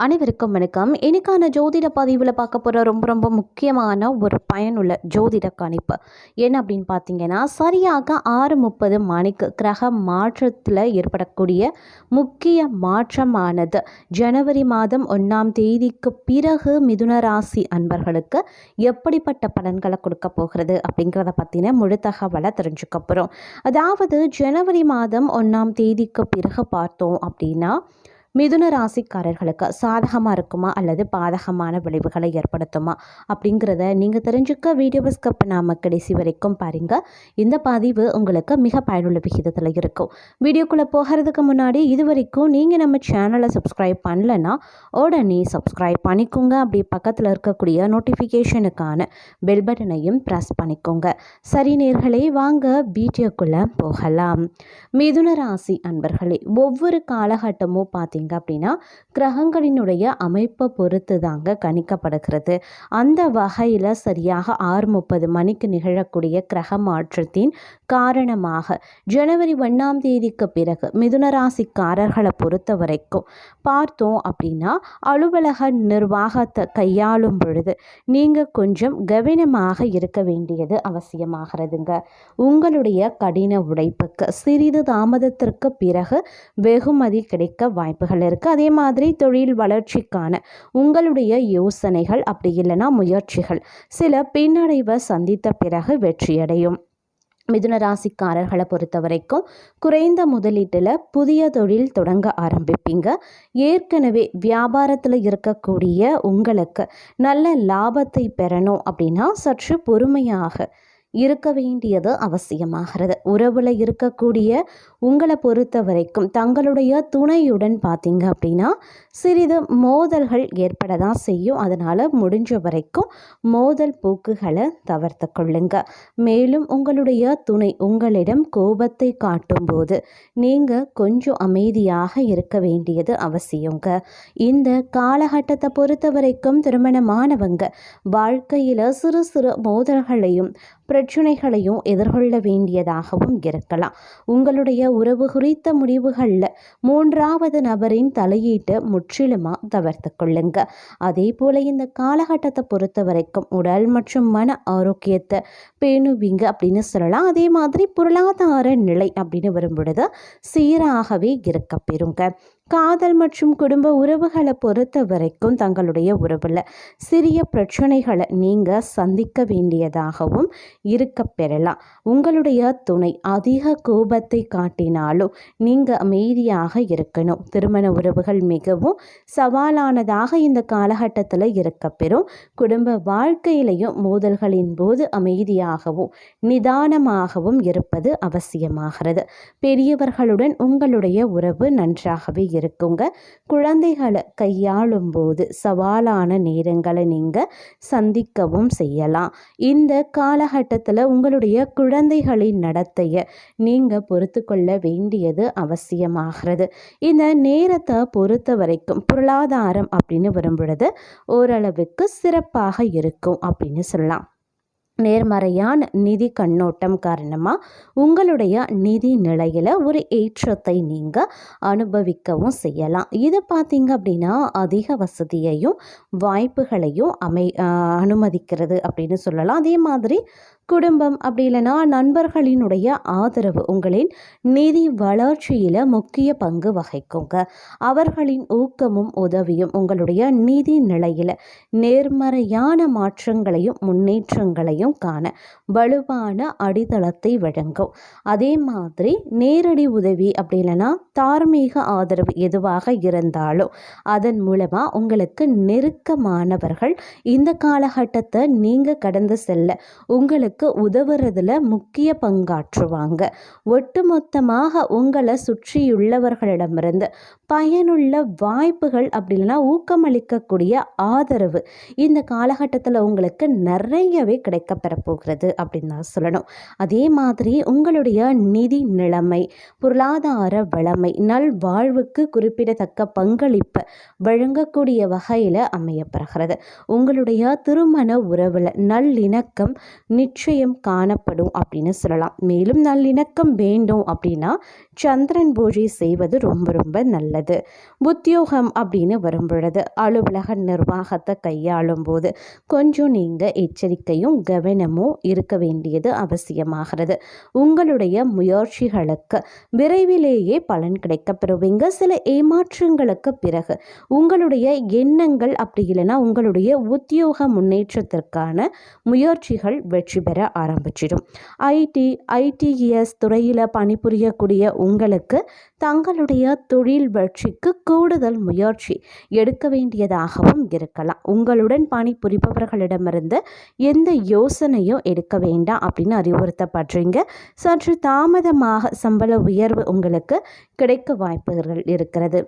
அனைவருக்கும் வணக்கம். இன்னைக்கான ஜோதிட பதிவில் பார்க்க போகிற ரொம்ப ரொம்ப முக்கியமான ஒரு பயனுள்ள ஜோதிட கணிப்பு என்ன அப்படின்னு பார்த்தீங்கன்னா சரியாக ஆறு முப்பது மணிக்கு கிரக மாற்றத்தில் ஏற்படக்கூடிய முக்கிய மாற்றமானது. ஜனவரி மாதம் ஒன்றாம் தேதிக்கு பிறகு மிதுன ராசி அன்பர்களுக்கு எப்படிப்பட்ட பலன்களை கொடுக்க போகிறது அப்படிங்கிறத பற்றின முழு தகவலை தெரிஞ்சுக்க போகிறோம் அதாவது ஜனவரி மாதம் ஒன்றாம் தேதிக்கு பிறகு பார்த்தோம் அப்படின்னா மிதுன ராசிக்காரர்களுக்கு சாதகமாக இருக்குமா? அல்லது பாதகமான விளைவுகளை ஏற்படுத்துமா? அப்படிங்கிறத நீங்கள் தெரிஞ்சுக்க வீடியோவை ஸ்கப் நாம கடைசி வரைக்கும் பாருங்கள் இந்த பதிவு உங்களுக்கு மிக பயனுள்ள விகிதத்தில் இருக்கும். வீடியோக்குள்ளே போகிறதுக்கு முன்னாடி இது வரைக்கும் நீங்கள் நம்ம சேனலை சப்ஸ்கிரைப் பண்ணலன்னா உடனே சப்ஸ்கிரைப் பண்ணிக்கோங்க. அப்படி பக்கத்தில் இருக்கக்கூடிய நோட்டிஃபிகேஷனுக்கான பெல் பட்டனையும் ப்ரெஸ் பண்ணிக்கோங்க. சரி நேர்களை வாங்க வீடியோக்குள்ளே போகலாம். மிதுன ராசி அன்பர்களே ஒவ்வொரு காலகட்டமும் பார்த்தீங்க அப்படின்னா கிரகங்களினுடைய அமைப்பை பொறுத்து தாங்க கணிக்கப்படுகிறது. அந்த வகையில் சரியாக ஆறு முப்பது மணிக்கு நிகழக்கூடிய கிரக மாற்றத்தின் காரணமாக ஜனவரி ஒன்றாம் தேதிக்கு பிறகு மிதுனராசிக்காரர்களை பொறுத்த வரைக்கும் பார்த்தோம் அப்படின்னா அலுவலக நிர்வாகத்தை கையாளும் பொழுது நீங்கள் கொஞ்சம் கவனமாக இருக்க வேண்டியது அவசியமாகிறதுங்க. உங்களுடைய கடின உழைப்புக்கு சிறிது தாமதத்திற்கு பிறகு வெகுமதி கிடைக்க வாய்ப்புகள் இருக்குது அதே மாதிரி தொழில் வளர்ச்சிக்கான உங்களுடைய யோசனைகள் அப்படி இல்லைன்னா முயற்சிகள். சில பின்னடைவை சந்தித்த பிறகு வெற்றியடையும். மிதுன ராசிக்காரர்களை பொறுத்த வரைக்கும் குறைந்த முதலீட்டில் புதிய தொழில் தொடங்க ஆரம்பிப்பீங்க. ஏற்கனவே வியாபாரத்தில் இருக்கக்கூடிய உங்களுக்கு நல்ல லாபத்தை பெறணும் அப்படின்னா சற்று பொறுமையாக இருக்க வேண்டியது அவசியமாகிறது. உறவில் இருக்கக்கூடிய உங்களை பொறுத்த வரைக்கும் தங்களுடைய துணையுடன் பார்த்தீங்க அப்படின்னா சிறிது மோதல்கள் ஏற்பட தான் செய்யும். அதனால் முடிஞ்ச வரைக்கும் மோதல் போக்குகளை தவிர்த்து கொள்ளுங்க. மேலும் உங்களுடைய துணை உங்களிடம் கோபத்தை காட்டும்போது நீங்கள் கொஞ்சம் அமைதியாக இருக்க வேண்டியது அவசியங்க. இந்த காலகட்டத்தை பொறுத்த வரைக்கும் திருமணமானவங்க வாழ்க்கையில் சிறு சிறு மோதல்களையும் பிரச்சனைகளையும் எதிர்கொள்ள வேண்டியதாகவும் இருக்கலாம். உங்களுடைய உறவு குறித்த முடிவுகளில் மூன்றாவது நபரின் தலையீட்டை முற்றிலுமாக தவிர்த்து கொள்ளுங்க. அதே போல் இந்த காலகட்டத்தை பொறுத்த வரைக்கும் உடல் மற்றும் மன ஆரோக்கியத்தை பேணுவீங்க அப்படின்னு சொல்லலாம். அதே மாதிரி பொருளாதார நிலை அப்படின்னு வரும்பொழுது சீராகவே இருக்க பெறுங்க. காதல் மற்றும் குடும்ப உறவுகளை பொறுத்த வரைக்கும் தங்களுடைய உறவில் சிறிய பிரச்சனைகளை நீங்கள் சந்திக்க வேண்டியதாகவும் இருக்க பெறலாம். உங்களுடைய துணை அதிக கோபத்தை காட்டினாலும் நீங்கள் அமைதியாக இருக்கணும். திருமண உறவுகள் மிகவும் சவாலானதாக இந்த காலகட்டத்தில் இருக்க பெறும். குடும்ப வாழ்க்கையிலையும் மோதல்களின் போது அமைதியாகவும் நிதானமாகவும் இருப்பது அவசியமாகிறது. பெரியவர்களுடன் உங்களுடைய உறவு நன்றாகவே இருக்குங்க. குழந்தைகளை கையாளும் போது சவாலான நேரங்களை நீங்கள் சந்திக்கவும் செய்யலாம். இந்த காலகட்டத்தில் உங்களுடைய குழந்தைகளின் நடத்தையை நீங்கள் பொறுத்து கொள்ள வேண்டியது அவசியமாகிறது. இந்த நேரத்தை பொறுத்த வரைக்கும் பொருளாதாரம் அப்படின்னு வரும் பொழுது ஓரளவுக்கு சிறப்பாக இருக்கும் அப்படின்னு சொல்லலாம். நேர்மறையான நிதி கண்ணோட்டம் காரணமாக உங்களுடைய நிதி நிலையில் ஒரு ஏற்றத்தை நீங்கள் அனுபவிக்கவும் செய்யலாம். இது பார்த்தீங்க அப்படின்னா அதிக வசதியையும் வாய்ப்புகளையும் அமை அனுமதிக்கிறது அப்படின்னு சொல்லலாம். அதே மாதிரி குடும்பம் அப்படி இல்லைன்னா நண்பர்களினுடைய ஆதரவு உங்களின் நிதி வளர்ச்சியில் முக்கிய பங்கு வகிக்குங்க. அவர்களின் ஊக்கமும் உதவியும் உங்களுடைய நிதி நிலையில் நேர்மறையான மாற்றங்களையும் முன்னேற்றங்களையும் காண வலுவான அடித்தளத்தை வழங்கும் அதே மாதிரி நேரடி உதவி அப்படி இல்லைன்னா தார்மீக ஆதரவு எதுவாக இருந்தாலும் அதன் மூலமாக உங்களுக்கு நெருக்கமானவர்கள் இந்த காலகட்டத்தை நீங்கள் கடந்து செல்ல உங்களுக்கு உங்களுக்கு உதவுறதுல முக்கிய பங்காற்றுவாங்க. ஒட்டுமொத்தமாக உங்களை சுற்றியுள்ளவர்களிடமிருந்து பயனுள்ள வாய்ப்புகள் அப்படி இல்லைன்னா ஊக்கமளிக்கக்கூடிய ஆதரவு இந்த காலகட்டத்தில் உங்களுக்கு நிறையவே கிடைக்கப்பெற போகிறது அப்படின்னு தான் சொல்லணும். அதே மாதிரி உங்களுடைய நிதி நிலைமை பொருளாதார வளமை நல் வாழ்வுக்கு குறிப்பிடத்தக்க பங்களிப்பு வழங்கக்கூடிய வகையில் அமையப்பெறுகிறது உங்களுடைய திருமண உறவில் நல்லிணக்கம் நிச்சயம் நிச்சயம் காணப்படும் அப்படின்னு சொல்லலாம். மேலும் நல்லிணக்கம் வேண்டும் அப்படின்னா சந்திரன் பூஜை செய்வது ரொம்ப ரொம்ப நல்லது. உத்தியோகம் அப்படின்னு வரும் பொழுது அலுவலக நிர்வாகத்தை கையாளும் போது கொஞ்சம் நீங்கள் எச்சரிக்கையும் கவனமும் இருக்க வேண்டியது அவசியமாகிறது. உங்களுடைய முயற்சிகளுக்கு விரைவிலேயே பலன் கிடைக்கப்பெறுவீங்க. சில ஏமாற்றங்களுக்கு பிறகு உங்களுடைய எண்ணங்கள் அப்படி இல்லைன்னா உங்களுடைய உத்தியோக முன்னேற்றத்திற்கான முயற்சிகள் வெற்றி பெற ஆரம்பிச்சிடும். ஐடி ஐடிஎஸ் துறையில் பணிபுரியக்கூடிய உங்களுக்கு தங்களுடைய தொழில் வெற்றிக்கு கூடுதல் முயற்சி எடுக்க வேண்டியதாகவும் இருக்கலாம். உங்களுடன் பணிபுரிபவர்களிடமிருந்து எந்த யோசனையும் எடுக்க வேண்டாம் அப்படின்னு அறிவுறுத்தப்படுறீங்க. சற்று தாமதமாக சம்பள உயர்வு உங்களுக்கு கிடைக்க வாய்ப்புகள் இருக்கிறது.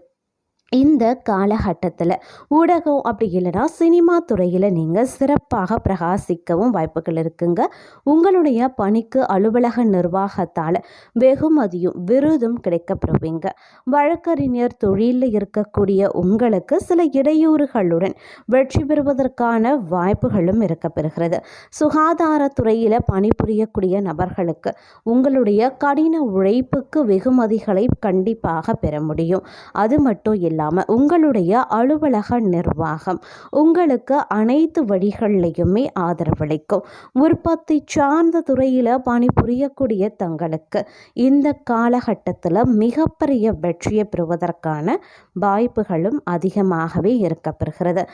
இந்த காலகட்டத்தில் ஊடகம் அப்படி இல்லைன்னா சினிமா துறையில் நீங்கள் சிறப்பாக பிரகாசிக்கவும் வாய்ப்புகள் இருக்குங்க. உங்களுடைய பணிக்கு அலுவலக நிர்வாகத்தால் வெகுமதியும் விருதும் கிடைக்கப்படுவீங்க. வழக்கறிஞர் தொழிலில் இருக்கக்கூடிய உங்களுக்கு சில இடையூறுகளுடன் வெற்றி பெறுவதற்கான வாய்ப்புகளும் இருக்கப்பெறுகிறது. சுகாதாரத்துறையில் பணிபுரியக்கூடிய நபர்களுக்கு உங்களுடைய கடின உழைப்புக்கு வெகுமதிகளை கண்டிப்பாக பெற முடியும். அது மட்டும் இல்லை இல்லாமல் உங்களுடைய அலுவலக நிர்வாகம் உங்களுக்கு அனைத்து வழிகள்லையுமே ஆதரவளிக்கும். உற்பத்தி சார்ந்த துறையில் பணிபுரியக்கூடிய தங்களுக்கு இந்த காலகட்டத்தில் மிகப்பெரிய வெற்றியை பெறுவதற்கான வாய்ப்புகளும் அதிகமாகவே இருக்கப்பெறுகிறது.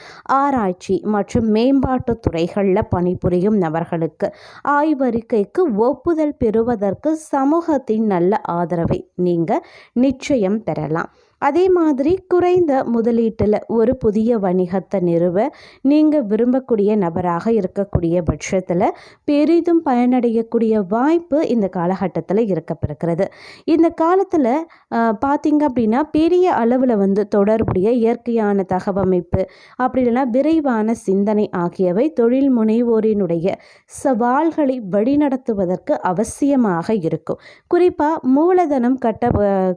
ஆராய்ச்சி மற்றும் மேம்பாட்டு துறைகளில் பணிபுரியும் நபர்களுக்கு ஆய்வறிக்கைக்கு ஒப்புதல் பெறுவதற்கு சமூகத்தின் நல்ல ஆதரவை நீங்கள் நிச்சயம் பெறலாம். அதே மாதிரி குறைந்த முதலீட்டில் ஒரு புதிய வணிகத்தை நிறுவ நீங்கள் விரும்பக்கூடிய நபராக இருக்கக்கூடிய பட்சத்தில் பெரிதும் பயனடையக்கூடிய வாய்ப்பு இந்த காலகட்டத்தில் இருக்கப்பெறுகிறது. இந்த காலத்தில் பார்த்திங்க அப்படின்னா பெரிய அளவில் வந்து தொடர்புடைய இயற்கையான தகவமைப்பு அப்படி இல்லைன்னா விரைவான சிந்தனை ஆகியவை தொழில் முனைவோரினுடைய சவால்களை வழிநடத்துவதற்கு அவசியமாக இருக்கும். குறிப்பாக மூலதனம் கட்ட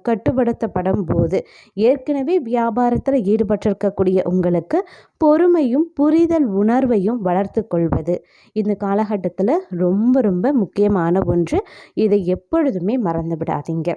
கட்டுப்படுத்தப்படும் போது ஏற்கனவே வியாபாரத்தில் ஈடுபட்டிருக்கக்கூடிய உங்களுக்கு பொறுமையும் புரிதல் உணர்வையும் வளர்த்து கொள்வது. இந்த காலகட்டத்தில் ரொம்ப ரொம்ப முக்கியமான ஒன்று. இதை எப்பொழுதுமே மறந்து விடாதீங்க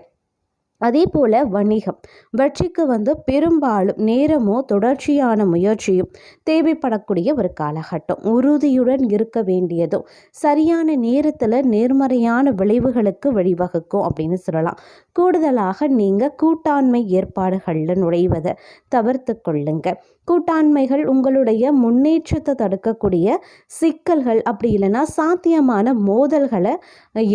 அதே போல் வணிகம். வெற்றிக்கு வந்து பெரும்பாலும் நேரமோ தொடர்ச்சியான முயற்சியும் தேவைப்படக்கூடிய ஒரு காலகட்டம். உறுதியுடன் இருக்க வேண்டியதும் சரியான நேரத்தில் நேர்மறையான விளைவுகளுக்கு வழிவகுக்கும் அப்படின்னு சொல்லலாம். கூடுதலாக நீங்கள் கூட்டாண்மை ஏற்பாடுகளில் நுழைவதை தவிர்த்து கொள்ளுங்க. கூட்டாண்மைகள் உங்களுடைய முன்னேற்றத்தை தடுக்கக்கூடிய சிக்கல்கள் அப்படி இல்லைன்னா சாத்தியமான மோதல்களை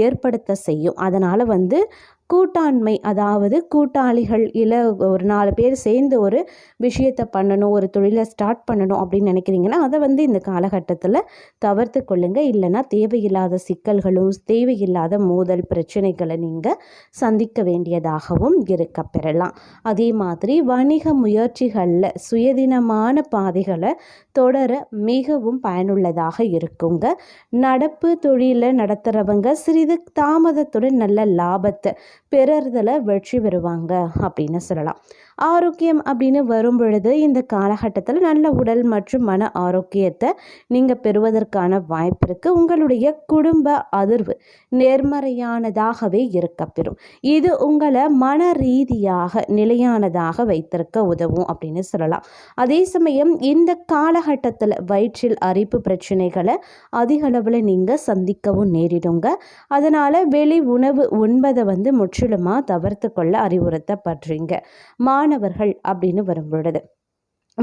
ஏற்படுத்த செய்யும். அதனால் வந்து கூட்டாண்மை அதாவது கூட்டாளிகள் இல்லை ஒரு நாலு பேர் சேர்ந்து ஒரு விஷயத்தை பண்ணணும் ஒரு தொழிலை ஸ்டார்ட் பண்ணணும் அப்படின்னு நினைக்கிறீங்கன்னா அதை வந்து இந்த காலகட்டத்தில் தவிர்த்து கொள்ளுங்கள் இல்லைன்னா தேவையில்லாத சிக்கல்களும் தேவையில்லாத மோதல் பிரச்சனைகளை நீங்கள் சந்திக்க வேண்டியதாகவும் இருக்க பெறலாம். அதே மாதிரி வணிக முயற்சிகளில் சுயதினமான பாதைகளை தொடர மிகவும் பயனுள்ளதாக இருக்குங்க. நடப்பு தொழிலை நடத்துகிறவங்க சிறிது தாமதத்துடன் நல்ல லாபத்தை பிறர்தலை வெற்றி பெறுவாங்க அப்படின்னு சொல்லலாம். ஆரோக்கியம் அப்படின்னு வரும் பொழுது இந்த காலகட்டத்தில் நல்ல உடல் மற்றும் மன ஆரோக்கியத்தை நீங்கள் பெறுவதற்கான வாய்ப்பு இருக்குது உங்களுடைய குடும்ப அதிர்வு நேர்மறையானதாகவே இருக்கப்பெறும் இது உங்களை மன ரீதியாக நிலையானதாக வைத்திருக்க உதவும் அப்படின்னு சொல்லலாம். அதே சமயம் இந்த காலகட்டத்தில் வயிற்றில் அரிப்பு பிரச்சனைகளை அதிக அளவில் நீங்கள் சந்திக்கவும் நேரிடுங்க. அதனால் வெளி உணவு உண்பதை வந்து முற்றிலுமாக தவிர்த்து கொள்ள அறிவுறுத்தப்படுறீங்க. மா மாணவர்கள் அப்படின்னு வரும் பொழுது.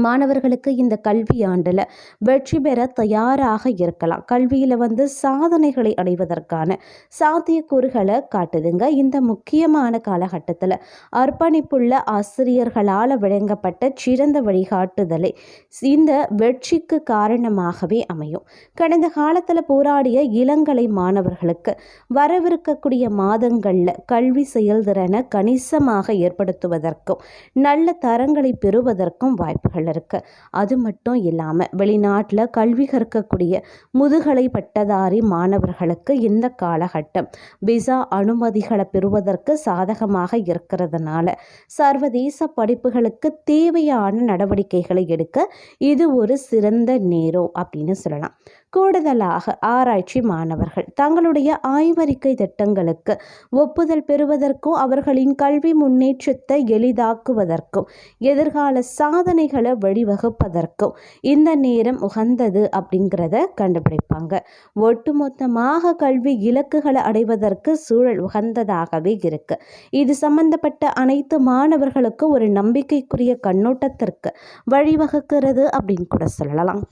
மாணவர்களுக்கு இந்த கல்வி ஆண்டில் வெற்றி பெற தயாராக இருக்கலாம். கல்வியில் வந்து சாதனைகளை அடைவதற்கான சாத்தியக்கூறுகளை காட்டுதுங்க. இந்த முக்கியமான காலகட்டத்தில் அர்ப்பணிப்புள்ள ஆசிரியர்களால் வழங்கப்பட்ட சிறந்த வழிகாட்டுதலை இந்த வெற்றிக்கு காரணமாகவே அமையும். கடந்த காலத்தில் போராடிய இளங்கலை மாணவர்களுக்கு வரவிருக்கக்கூடிய மாதங்களில் கல்வி செயல்திறனை கணிசமாக ஏற்படுத்துவதற்கும் நல்ல தரங்களை பெறுவதற்கும் வாய்ப்புகள் இருக்குது அது மட்டும் இல்லாமல் வெளிநாட்டில் கல்வி கற்கக்கூடிய முதுகலை பட்டதாரி மாணவர்களுக்கு இந்த காலகட்டம் விசா அனுமதிகளை பெறுவதற்கு சாதகமாக இருக்கிறதுனால சர்வதேச படிப்புகளுக்கு தேவையான நடவடிக்கைகளை எடுக்க இது ஒரு சிறந்த நேரம் அப்படின்னு சொல்லலாம். கூடுதலாக ஆராய்ச்சி மாணவர்கள். தங்களுடைய ஆய்வறிக்கை திட்டங்களுக்கு ஒப்புதல் பெறுவதற்கும் அவர்களின் கல்வி முன்னேற்றத்தை எளிதாக்குவதற்கும் எதிர்கால சாதனைகளை வழிவகுப்பதற்கும் இந்த நேரம் உகந்தது அப்படிங்கிறத கண்டுபிடிப்பாங்க. ஒட்டுமொத்தமாக கல்வி இலக்குகளை அடைவதற்கு சூழல் உகந்ததாகவே இருக்கு. இது சம்பந்தப்பட்ட அனைத்து மாணவர்களுக்கும் ஒரு நம்பிக்கைக்குரிய கண்ணோட்டத்திற்கு வழிவகுக்கிறது அப்படின்னு கூட சொல்லலாம்.